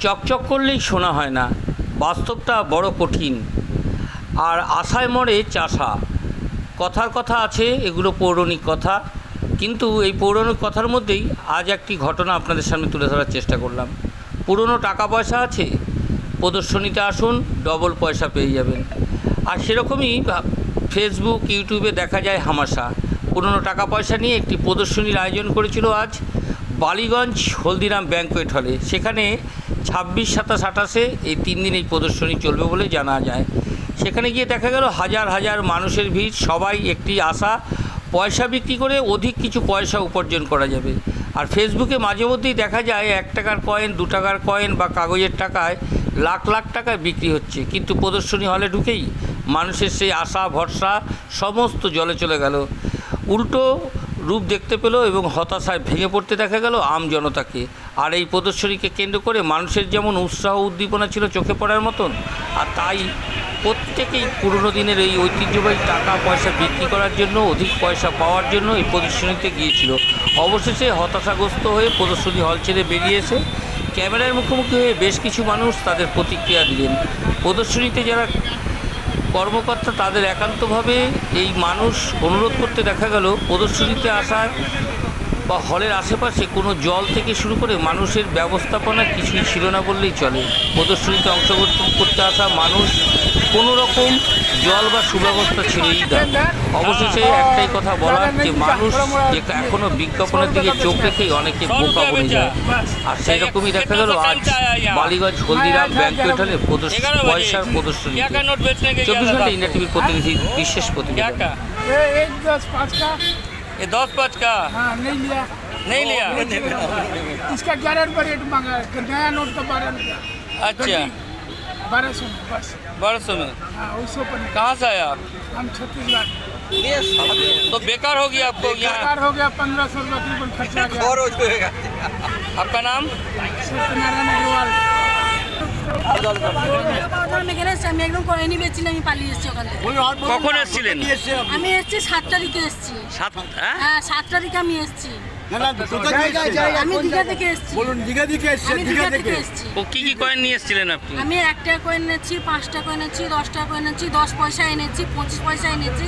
চকচক করলেই শোনা হয় না। বাস্তবটা বড় কঠিন। আর আশায় মরে চাষা। কথার কথা আছে, এগুলো পৌরাণিক কথা। কিন্তু এই পৌরাণিক কথার মধ্যেই আজ একটি ঘটনা আপনাদের সামনে তুলে ধরার চেষ্টা করলাম। পুরনো টাকা পয়সা আছে? প্রদর্শনীতে আসুন ডবল পয়সা পেয়ে যাবেন। আর সেরকমই ফেসবুক ইউটিউবে দেখা যায় হামাশা। পুরনো টাকা পয়সা নিয়ে একটি প্রদর্শনীর আয়োজন করেছিল আজ বালিগঞ্জ হলদিরাম ব্যাংকোয়েট হলে। সেখানে ছাব্বিশ, সাতাশ, আঠাশে এই তিন দিন এই প্রদর্শনী চলবে বলে জানা যায়। সেখানে গিয়ে দেখা গেল হাজার হাজার মানুষের ভিড়, সবাই একটি আশা, পয়সা বিক্রি করে অধিক কিছু পয়সা উপার্জন করা যাবে। আর ফেসবুকে মাঝে মধ্যেই দেখা যায় এক টাকার কয়েন, দু টাকার কয়েন বা কাগজের টাকায় লাখ লাখ টাকায় বিক্রি হচ্ছে। কিন্তু প্রদর্শনী হলে ঢুকেই মানুষের সেই আশা, ভরসা, সমস্ত জলে চলে গেল। উল্টো রূপ দেখতে পেল এবং হতাশায় ভেঙে পড়তে দেখা গেল আম জনতাকে। আর এই প্রদর্শনীকে কেন্দ্র করে মানুষের যেমন উৎসাহ উদ্দীপনা ছিল চোখে পড়ার মতন, আর তাই প্রত্যেকেই পুরনো দিনের এই ঐতিহ্যবাহী টাকা পয়সা বিক্রি করার জন্য, অধিক পয়সা পাওয়ার জন্য এই প্রদর্শনীতে গিয়েছিল। অবশেষে হতাশাগ্রস্ত হয়ে প্রদর্শনী হল ছেড়ে বেরিয়ে এসে ক্যামেরার মুখোমুখি হয়ে বেশ কিছু মানুষ তাদের প্রতিক্রিয়া দিলেন। প্রদর্শনীতে যারা কর্মকর্তা তাদের একান্তভাবে এই মানুষ অনুরোধ করতে দেখা গেল প্রদর্শনীতে আসার বা হলের আশেপাশে কোনো জল থেকে শুরু করে মানুষের ব্যবস্থাপনা কিছুই ছিল না বললেই চলে। প্রদর্শনীতে অংশগ্রহণ করতে আসা মানুষ কোনো রকম জল বা সুব্যবস্থা ছিলই না। অবশেষে একটাই কথা বলার যে মানুষ যে এখনও বিজ্ঞাপনের দিকে চোখ রেখেই অনেকে বোকা বনে যায়। আর সেই রকমই দেখা গেল আজ বালিগঞ্জ হলদিরাম ব্যাংকুয়েট হলে প্রদর্শন পয়সার প্রদর্শনী। চব্বিশ ঘণ্টা ইন্ডিয়া টিভির প্রতিনিধি বিশেষ প্রতিনিধি ये दस पाँच का। हाँ नहीं लिया। नहीं लिया? इसका ग्यारह रुपये रेट मांगा है। तो नया नोट का बारह रुपया। अच्छा। बारह सौ बस। बारह सौ में? हाँ, कहाँ से आया? आप हम छत्तीसगढ़ तो बेकार हो गया आपको? बेकार हो गया पंद्रह सौ रुपये आपका नाम? सत्यनारायण अग्रवाल। আমি একদম করেনি বেচছি আমি পালিয়ে এসেছি ওখান থেকে। কখন এসেছিলেন? আমি এসেছি সাত তারিখে এসেছি। সাত হ্যাঁ? হ্যাঁ সাত তারিখে আমি এসেছি। আমি দীঘা থেকে এসেছি। বলুন দীঘা দিকে এসছে দীঘা থেকে এসেছি। ও কি কি কয়েন নিয়ে এসেছিলেন আপনি? আমি এক কয়েন এনেছি পাঁচ টাকা কয়েন এনেছি দশ টাকা কয়েন এনেছি দশ পয়সা এনেছি পঁচিশ পয়সা এনেছি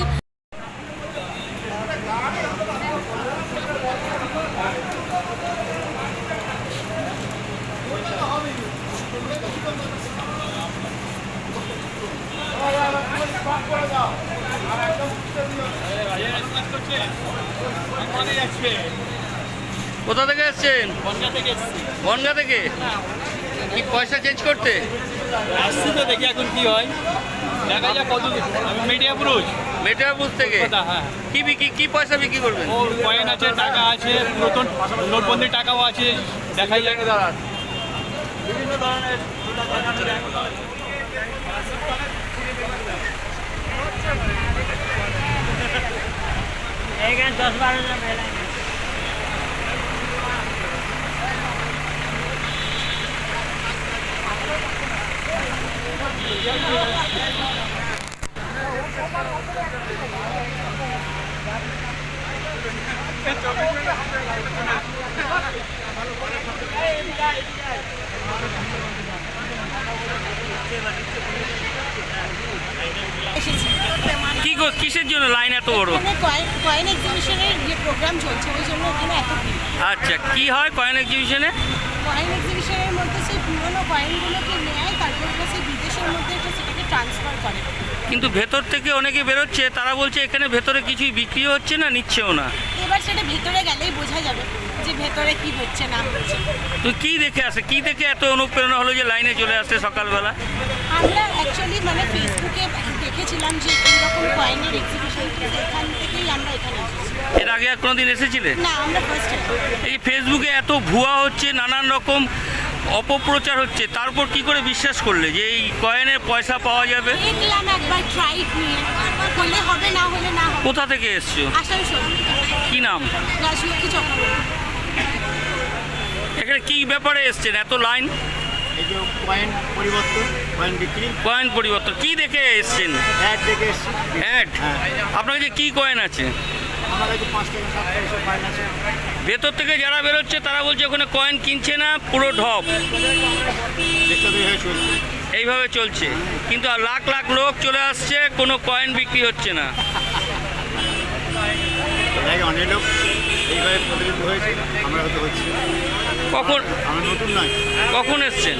কোথা থেকে এসেছেন বনগা থেকে কি পয়সা চেঞ্জ করতে? আসছি তো দেখি এখন কি হয়। দেখা যাক কত আমি মিডিয়া পুরুষ। মেটারপুর থেকে? হ্যাঁ। কি বিক্রি কি পয়সা বিক্রি করবেন? ও কয়েন আছে টাকা আছে নতুন নোটবন্দি টাকাও আছে দেখাই যাক। বিভিন্ন ধরনের এসেছি কি গো কিসের জন্য লাইন এত বড়? কয়েন কয়েন এক্সিবিশনের যে প্রোগ্রাম চলছে ওই জন্য এখানে এত আচ্ছা কি হয় কয়েন এক্সিবিশনে কয়েন এক্সিবিশনের মধ্যে সেই পুরোনো কয়েনগুলোকে নেয় তারপর সেই বিদেশের মধ্যে সেটাকে ট্রান্সফার করে। কিন্তু ভেতর থেকে অনেকে বেরোচ্ছে তারা বলছে এখানে ভেতরে কিছুই বিক্রি হচ্ছে না নিচ্ছেও না। এবার সেটা ভেতরে গেলেই বোঝা যাবে যে ভেতরে কি হচ্ছে না হচ্ছে। তো কি দেখে আসে? কি দেখে এত অনুপ্রেরণা হলো যে লাইনে চলে আসছে সকালবেলা? আমরা অ্যাকচুয়ালি মানে ফেসবুকে দেখেছিলাম যে এইরকম কয়েনের এক্সিবিশন এখান থেকেই আমরা এখানে এর আগে আর কোনোদিন এসেছিলে? না আমরা ফার্স্ট এই ফেসবুকে এত ভুয়া হচ্ছে নানান রকম অপপ্রচার হচ্ছে তারপর কি করে বিশ্বাস করলে যে এই কয়েনের পয়সা পাওয়া যাবে? দেখলাম একবার ট্রাই নিয়ে। হলে হবে না হলে না কোথা থেকে এসছো? আসানসোল। নাম? এখানে কি ব্যাপারে এসছেন? এত লাইন? এই কয়েন পরিবর্তন কয়েন বিক্রি। কয়েন পরিবর্তন। কি দেখে এসছেন? এক দেখে এসছি। অ্যাড আপনার কাছে কি কয়েন আছে? আমার কাছে পাঁচ টাকা সাত টাকা এসব কয়েন আছে। ভেতর থেকে যারা বেরোচ্ছে তারা বলছে ওখানে কয়েন কিনছে না পুরো ঢপ। এইভাবে চলছে। এইভাবে চলছে। কিন্তু আর লাখ লাখ লোক চলে আসছে কোনো কয়েন বিক্রি হচ্ছে না। আগে অনেক লোক এইভাবে প্রতিনিধিত্ব হয়েছে আমরা হয়তো হচ্ছি। কখন? আমরা নতুন নয়। কখন এসছেন?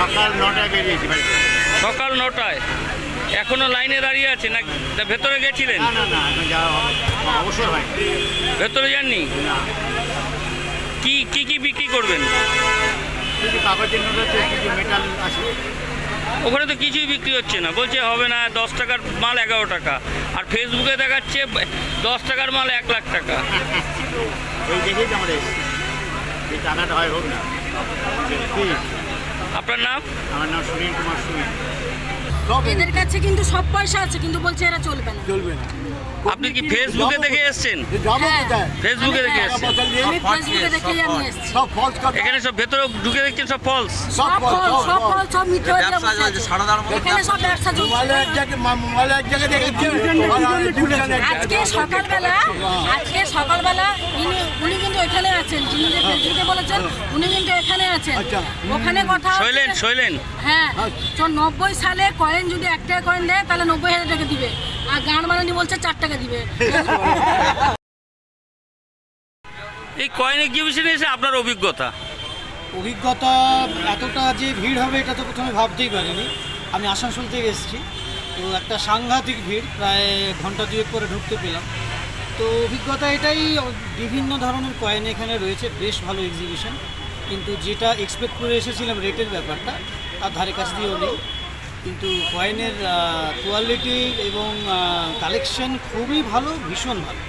সকাল নটায় বেরিয়েছি বাড়িতে সকাল নটায়? এখনও লাইনে দাঁড়িয়ে আছে না ভেতরে গেছিলেন? না না না যাওয়া অবসর হয়। ভেতরে যাননি? না। কি কি কি বিক্রি করবেন? কাগজের নোট আছে কিছু মেটাল আছে। ওখানে তো কিছুই বিক্রি হচ্ছে না। বলছে হবে না দশ টাকার মাল এগারো টাকা। আর ফেসবুকে দেখাচ্ছে দশ টাকার মাল এক লাখ টাকা। এই দেখেই তো আমরা এই টাকাটা হয় হোক না। আপনার নাম? আমার নাম সুনীল কুমার সুনীল। এদের কাছে কিন্তু সব পয়সা আছে কিন্তু বলছে এরা চলবে না। চলবে না। আপনি কি ফেসবুকে দেখে এসছেন? যাব হ্যাঁ। ফেসবুকে দেখে এসছেন। আমি ফেসবুকে দেখেই আমি এসেছি। সব ফলস এখানে সব ভেতরে ঢুকে দেখছেন সব ফলস সব সব ফলস সব ফল সব মিথ্যে হয়ে বসে আছে। এখানে সব ব্যবসা মোবাইলে এক জায়গায় মোবাইলে এক জায়গায় দেখেছি। আর টিউশনে এক আজকে সকালবেলা আজকে সকালবেলা ইনি উনি কিন্তু এখানে আছেন যিনি যে ফেসবুকে বলেছেন উনি কিন্তু এখানে আছেন। আচ্ছা। ওখানে কথা হচ্ছে- শৈলেন শৈলেন। হ্যাঁ নব্বই সালে কয়েন যদি এক টাকা কয়েন দেয় তাহলে নব্বই হাজার টাকা দিবে। আর গান বানানি বলছে চার টাকা দিবে। এই কয়েন এক্সিবিশনে এসে আপনার অভিজ্ঞতা? অভিজ্ঞতা এতটা যে ভিড় হবে এটা তো প্রথমে ভাবতেই পারিনি। আমি আসানসোল থেকে এসেছি তো একটা সাংঘাতিক ভিড় প্রায় ঘণ্টা দুয়েক পরে ঢুকতে পেলাম। তো অভিজ্ঞতা এটাই বিভিন্ন ধরনের কয়েন এখানে রয়েছে বেশ ভালো এক্সিবিশন কিন্তু যেটা এক্সপেক্ট করে এসেছিলাম রেটের ব্যাপারটা তার ধারে কাছ দিয়েও নেই। কিন্তু কয়েনের কোয়ালিটি এবং কালেকশন খুবই ভালো ভীষণ ভালো।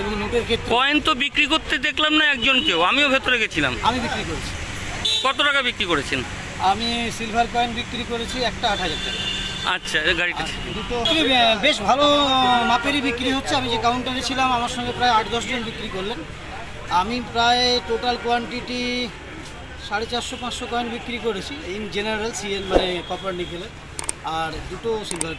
এবং নোটের ক্ষেত্রে কয়েন তো বিক্রি করতে দেখলাম না একজন কেউ আমিও ভেতরে গেছিলাম। আমি বিক্রি করেছি। কত টাকা বিক্রি করেছেন? আমি সিলভার কয়েন বিক্রি করেছি একটা আট হাজার টাকা। আচ্ছা গাড়িটা দুটো বেশ ভালো মাপেরই বিক্রি হচ্ছে। আমি যে কাউন্টারে ছিলাম আমার সঙ্গে প্রায় আট দশজন বিক্রি করলেন। আমি প্রায় টোটাল কোয়ান্টিটি সাড়ে চারশো পাঁচশো কয়েন বিক্রি করেছি ইন জেনারেল সিএন মানে কপার নিকেলের আর দুটো সিলভার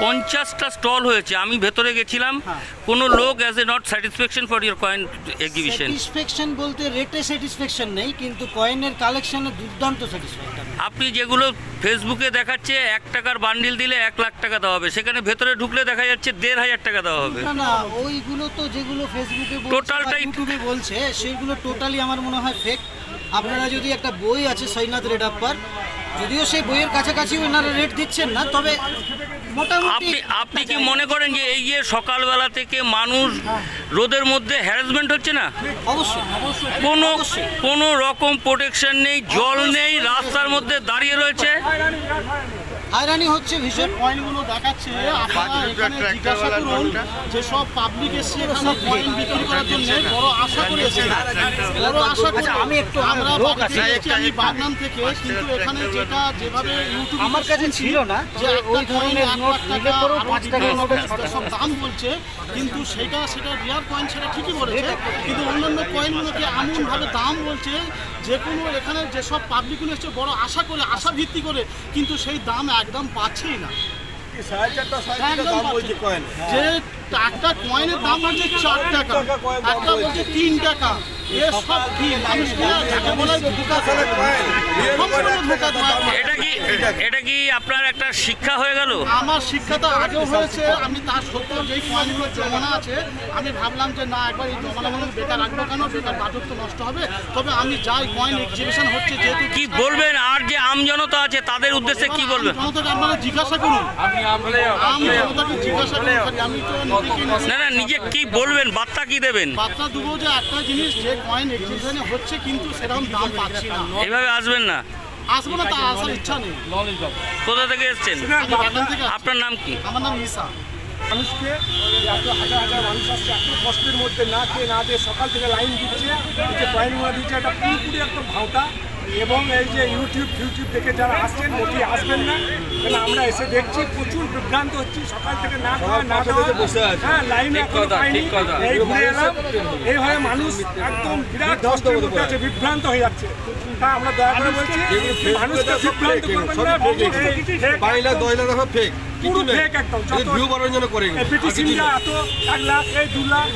পঞ্চাশটা স্টল হয়েছে। আমি ভেতরে গেছিলাম। হ্যাঁ। কোনো লোক as a not satisfaction for your coin exhibition satisfaction বলতে রেটে স্যাটিসফ্যাকশন নেই কিন্তু কয়েনের কালেকশনে দুর্দান্ত স্যাটিসফ্যাকশন আপনি যেগুলো ফেসবুকে দেখাচ্ছে এক টাকার বান্ডিল দিলে এক লাখ টাকা দেওয়া হবে। সেখানে ভেতরে ঢুকলে দেখা যাচ্ছে দেড় হাজার টাকা দেওয়া হবে। না না ওইগুলো তো যেগুলো ফেসবুকে Totalটাই- ইউটিউবে বলছে সেগুলো টোটালি আমার মনে হয় ফেক আপনারা যদি একটা বই আছে সৈনাথ রেডাপ্পার যদিও সেই বইয়ের কাছাকাছি ওনারা রেট দিচ্ছেন না তবে মোটামুটি আপনি আপনি কি মনে করেন যে এই যে সকালবেলা থেকে মানুষ রোদের মধ্যে হ্যারাসমেন্ট হচ্ছে না? অবশ্যই কোনো কোনো রকম প্রোটেকশন নেই জল নেই রাস্তার মধ্যে দাঁড়িয়ে রয়েছে। হয়রানি হচ্ছে ভীষণ। কয়েনগুলো দেখাচ্ছে আপনারা এখানে জিজ্ঞাসা করুন যেসব পাবলিক এসছে এখানে কয়েন বিক্রি করার জন্য বড় আশা করে এসেছে বড় আশা করে আমি একটু আমরা আমি বাগনান থেকে কিন্তু এখানে যেটা যেভাবে ইউটিউব আমার কাছে ছিল না যে যে ওই ধরনের নোট নিলে টাকা পরেও পাঁচ টাকা নোটের সব দাম বলছে কিন্তু সেটা সেটা রিয়ার কয়েন সেটা ঠিকই বলেছে কিন্তু অন্যান্য কয়েনগুলোকে এমনভাবে দাম বলছে যে কোনো এখানে যেসব পাবলিকগুলো এসছে বড় আশা করে আশা ভিত্তি করে কিন্তু সেই দাম একদম পাচ্ছেই না। না। যে একটা কয়েনের দাম হচ্ছে চার টাকা। একটা বলছে তিন টাকা। এসব কি? মানুষকে যাকে বলে ধোকা ধোকা এটা কি এটা কি আপনার একটা শিক্ষা হয়ে গেল? আমার শিক্ষাটা আগেও হয়েছে। আমি তার সত্ত্বেও যেই কয়েনগুলো জমানো আছে আমি ভাবলাম যে না একবার এই জমানোগুলো বেকার রাখব কেন? বেকার বাজেট তো নষ্ট হবে। তবে আমি যাই কয়েন এক্সিবিশন হচ্ছে যেহেতু কি বলবেন? আর যে আম জনতা আছে তাদের উদ্দেশ্যে কি বলবেন? জনতাকে আপনারা জিজ্ঞাসা করুন। আমি জনতাকে জিজ্ঞাসা করুন। আমি তো না না নিজে কি বলবেন? বার্তা কি দেবেন? বার্তা দেবো যে একটা জিনিস যে কয়েন এক্সিবিশনে হচ্ছে কিন্তু সেরকম দাম পাচ্ছি না। এইভাবে আসবেন না? আসব না তা আসার ইচ্ছা নেই। কোথা থেকে এসছেন। আপনার নাম কি? আমার নাম ঈশা মানুষকে এত হাজার হাজার মানুষ আসছে এত কষ্টের মধ্যে না খেয়ে না দিয়ে সকাল থেকে লাইন দিচ্ছে যে কয়েনগুলো দিচ্ছে এটা পুরোপুরি একদম ভাওতা এবং এই যে ইউটিউব ফিউটিউব দেখে যারা আসছেন মোটি আসবেন না। কেন আমরা এসে দেখছি প্রচুর বিভ্রান্ত হচ্ছি। সকাল থেকে না খাওয়া না খাওয়া হ্যাঁ লাইনে এখনও পাইনি। এই ঘুরে এলাম। এইভাবে মানুষ একদম বিরাট কষ্টের মধ্যে আছে বিভ্রান্ত হয়ে যাচ্ছে। তা আমরা দয়া করে বলছি মানুষকে বিভ্রান্ত করবেন না। বাংলা দয়লা দেখো ফেক পুরো fake একদম, যত- ভিউ বাড়ানোর জন্য করে ইন্ডিয়া এত এক লাখ এই দু লাখ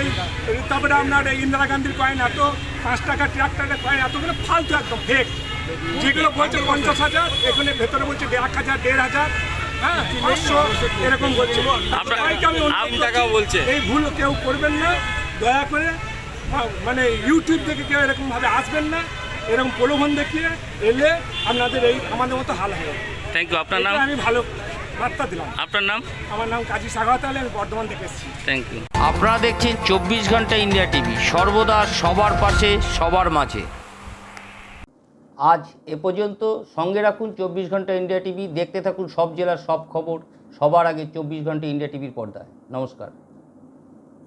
এই তারপরে আপনার এই ইন্দিরা গান্ধীর কয়েন এত পাঁচ টাকা ট্রাক টাকা কয়েন এতগুলো ফালতু একদম ফেক যেগুলো বলছে পঞ্চাশ হাজার এখানে ভেতরে বলছে এক হাজার দেড় হাজার হ্যাঁ পাঁচশো এরকম বলছে। বলছে। এই ভুল কেউ করবেন না দয়া করে মানে ইউটিউব থেকে কেউ এরকমভাবে আসবেন না এরকম প্রলোভন দেখিয়ে এলে আপনাদের এই আমাদের মতো হাল হবে। থ্যাংক ইউ আপনার নাম? আমি ভালো বার্তা দিলাম। আপনার নাম? আমার নাম কাজী সাগাওয়াত আলী আমি বর্ধমান থেকে এসেছি। থ্যাংক ইউ আপনারা দেখছেন চব্বিশ ঘণ্টা ইন্ডিয়া টিভি সর্বদা সবার পাশে সবার মাঝে। আজ এ পর্যন্ত সঙ্গে রাখুন চব্বিশ ঘণ্টা ইন্ডিয়া টিভি দেখতে থাকুন সব জেলার সব খবর সবার আগে চব্বিশ ঘণ্টা ইন্ডিয়া টিভির পর্দায়। নমস্কার।